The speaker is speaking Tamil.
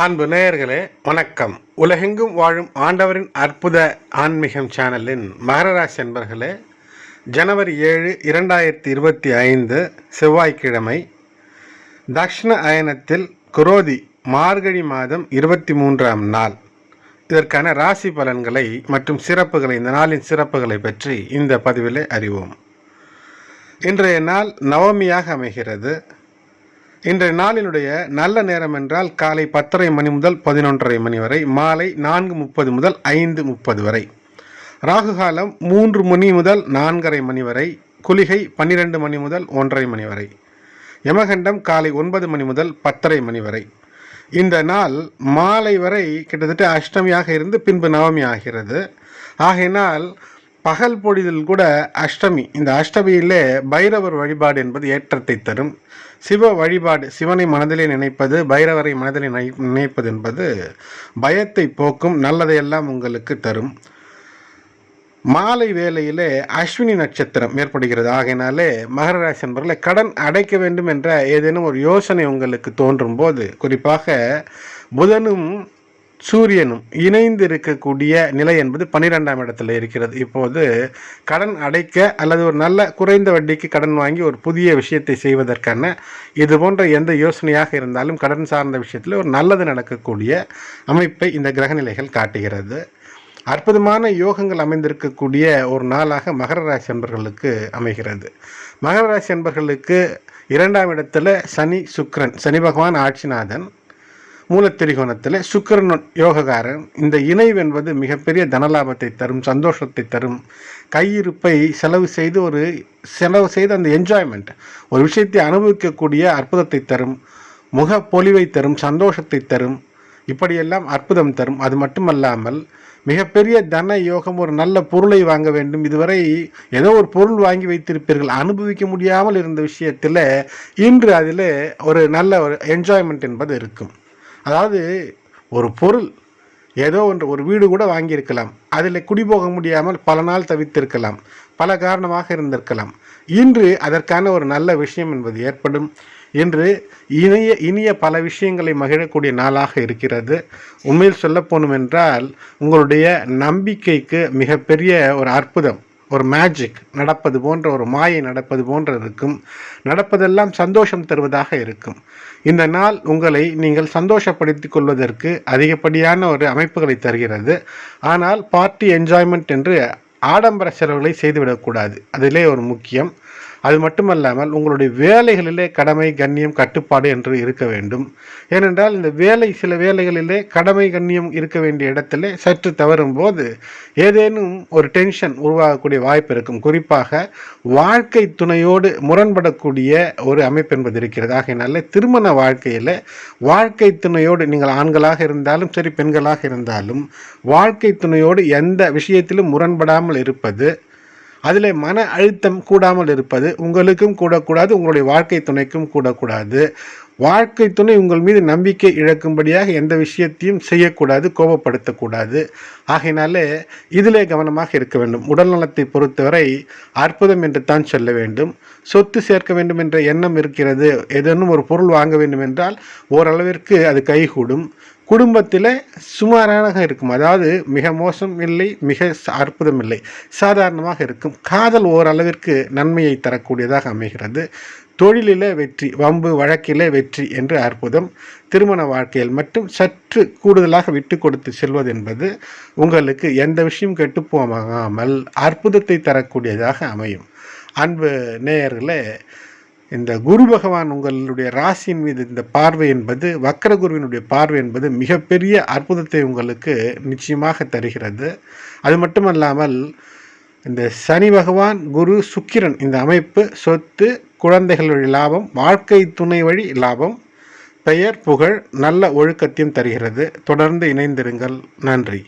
அன்பு நேயர்களே வணக்கம். உலகெங்கும் வாழும் ஆண்டவரின் அற்புத ஆன்மீகம் சேனலின் மகரராசி என்பர்களே ஜனவரி ஏழு இரண்டாயிரத்தி இருபத்தி ஐந்து செவ்வாய்க்கிழமை தக்ஷண அயனத்தில் குரோதி மார்கழி மாதம் இருபத்தி மூன்றாம் நாள். இதற்கான ராசி பலன்களை மற்றும் சிறப்புகளை இந்த நாளின் சிறப்புகளை பற்றி இந்த பதிவிலே அறிவோம். இன்றைய நாள் நவமியாக அமைகிறது. இன்றைய நாளினுடைய நல்ல நேரம் என்றால் காலை பத்தரை மணி முதல் பதினொன்றரை மணி வரை மாலை நான்கு முப்பது முதல் ஐந்து முப்பது வரை. ராகு காலம் மூன்று மணி முதல் நான்கரை மணி வரை குளிகை பன்னிரெண்டு மணி முதல் ஒன்றரை மணி வரை. யமகண்டம் காலை ஒன்பது மணி முதல் பத்தரை மணி வரை. இந்த நாள் மாலை வரை கிட்டத்தட்ட அஷ்டமியாக இருந்து பின்பு நவமி ஆகிறது. ஆகையினால் பகல் பொழுதில் கூட அஷ்டமி. இந்த அஷ்டமியிலே பைரவர் வழிபாடு என்பது ஏற்றத்தை தரும். சிவ வழிபாடு சிவனை மனதிலே நினைப்பது பைரவரை மனதிலே நினை- நினைப்பது என்பது பயத்தை போக்கும் நல்லதையெல்லாம் உங்களுக்கு தரும். மாலை வேளையிலே அஸ்வினி நட்சத்திரம் ஏற்படுகிறது. ஆகையினாலே மகர ராசி என்பவர்களை கடன் அடைக்க வேண்டும் என்ற ஏதேனும் ஒரு யோசனை உங்களுக்கு தோன்றும் போது குறிப்பாக புதனும் சூரியனும் இணைந்து இருக்கக்கூடிய நிலை என்பது பன்னிரெண்டாம் இடத்துல இருக்கிறது. இப்போது கடன் அடைக்க அல்லது ஒரு நல்ல குறைந்த வட்டிக்கு கடன் வாங்கி ஒரு புதிய விஷயத்தை செய்வதற்கான இது போன்ற எந்த யோசனையாக இருந்தாலும் கடன் சார்ந்த விஷயத்தில் ஒரு நல்லது நடக்கக்கூடிய அமைப்பை இந்த கிரகநிலைகள் காட்டுகிறது. அற்புதமான யோகங்கள் அமைந்திருக்கக்கூடிய ஒரு நாளாக மகர ராசி என்பர்களுக்கு அமைகிறது. மகர ராசி என்பர்களுக்கு இரண்டாம் இடத்துல சனி சுக்ரன் சனி பகவான் ஆட்சிநாதன் மூலத்திரிகோணத்தில் சுக்கிரன் யோககாரன் இந்த இணைவு என்பது மிகப்பெரிய தனலாபத்தை தரும் சந்தோஷத்தை தரும். கையிருப்பை செலவு செய்து ஒரு செலவு செய்து அந்த என்ஜாய்மெண்ட் ஒரு விஷயத்தை அனுபவிக்கக்கூடிய அற்புதத்தை தரும் முக பொலிவை தரும் சந்தோஷத்தை தரும். இப்படியெல்லாம் அற்புதம் தரும். அது மட்டுமல்லாமல் மிகப்பெரிய தன யோகம் ஒரு நல்ல பொருளை வாங்க வேண்டும். இதுவரை ஏதோ ஒரு பொருள் வாங்கி வைத்திருப்பீர்கள். அனுபவிக்க முடியாமல் இருந்த விஷயத்தில் இன்று அதில் ஒரு நல்ல ஒரு என்ஜாய்மெண்ட் என்பது இருக்கும். அதாவது ஒரு பொருள் ஏதோ ஒன்று ஒரு வீடு கூட வாங்கியிருக்கலாம். அதில் குடிபோக முடியாமல் பல நாள் தவித்திருக்கலாம். பல காரணமாக இருந்திருக்கலாம். இன்று அதற்கான ஒரு நல்ல விஷயம் என்பது ஏற்படும். இன்று இனிய இனிய பல விஷயங்களை மகிழக்கூடிய நாளாக இருக்கிறது. உண்மையில் சொல்ல போனோம் என்றால் உங்களுடைய நம்பிக்கைக்கு மிகப்பெரிய ஒரு அற்புதம். ஒரு மேஜிக் நடப்பது போன்ற ஒரு மாயை நடப்பது போன்ற இருக்கும். நடப்பதெல்லாம் சந்தோஷம் தருவதாக இருக்கும். இந்த நாள் உங்களை நீங்கள் சந்தோஷப்படுத்தி கொள்வதற்கு அதிகப்படியான ஒரு அமைப்புகளை தருகிறது. ஆனால் பார்ட்டி என்ஜாய்மெண்ட் என்று ஆடம்பர செலவுகளை செய்துவிடக்கூடாது அதிலே ஒரு முக்கியம். அது மட்டுமல்லாமல் உங்களுடைய வேலைகளிலே கடமை கண்ணியம் கட்டுப்பாடு என்று இருக்க வேண்டும். ஏனென்றால் இந்த வேலை சில வேலைகளிலே கடமை கண்ணியம் இருக்க வேண்டிய இடத்திலே சற்று தவறும் போது ஏதேனும் ஒரு டென்ஷன் உருவாகக்கூடிய வாய்ப்பு இருக்கும். குறிப்பாக வாழ்க்கை துணையோடு முரண்படக்கூடிய ஒரு அமைப்பு என்பது இருக்கிறது. ஆகையினால திருமண வாழ்க்கையில் வாழ்க்கை துணையோடு நீங்கள் ஆண்களாக இருந்தாலும் சரி பெண்களாக இருந்தாலும் வாழ்க்கை துணையோடு எந்த விஷயத்திலும் முரண்படாமல் இருப்பது அதில் மன அழுத்தம் கூடாமல் இருப்பது உங்களுக்கும் கூடக்கூடாது உங்களுடைய வாழ்க்கை துணைக்கும் கூடக்கூடாது. வாழ்க்கை துணை உங்கள் மீது நம்பிக்கை இழக்கும்படியாக எந்த விஷயத்தையும் செய்யக்கூடாது கோபப்படுத்தக்கூடாது. ஆகையினாலே இதிலே கவனமாக இருக்க வேண்டும். உடல் நலத்தை பொறுத்தவரை அற்புதம் என்று தான் சொல்ல வேண்டும். சொத்து சேர்க்க வேண்டும் என்ற எண்ணம் இருக்கிறது. ஏதேனும் ஒரு பொருள் வாங்க வேண்டும் என்றால் ஓரளவிற்கு அது கைகூடும். குடும்பத்தில் சுமாராக இருக்கும். அதாவது மிக மோசம் இல்லை மிக ச- அற்புதம் இல்லை. சாதாரணமாக இருக்கும். காதல் ஓரளவிற்கு நன்மையை தரக்கூடியதாக அமைகிறது. தொழிலில் வெற்றி வம்பு வழக்கிலே வெற்றி என்று அற்புதம். திருமண வாழ்க்கையில் மட்டும் சற்று கூடுதலாக விட்டு கொடுத்து செல்வது என்பது உங்களுக்கு எந்த விஷயம் கெட்டுப்போகாமல் அற்புதத்தை தரக்கூடியதாக அமையும். அன்பு நேயர்களே இந்த குரு பகவான் உங்களுடைய ராசியின் மீது இந்த பார்வை என்பது வக்கர குருவினுடைய பார்வை என்பது மிகப்பெரிய அற்புதத்தை உங்களுக்கு நிச்சயமாக தருகிறது. அது மட்டுமல்லாமல் இந்த சனி பகவான் குரு சுக்கிரன் இந்த அமைப்பு சொத்து குழந்தைகள் வழி லாபம் வாழ்க்கை துணை வழி லாபம் பெயர் புகழ் நல்ல ஒழுக்கத்தையும் தருகிறது. தொடர்ந்து இணைந்திருங்கள். நன்றி.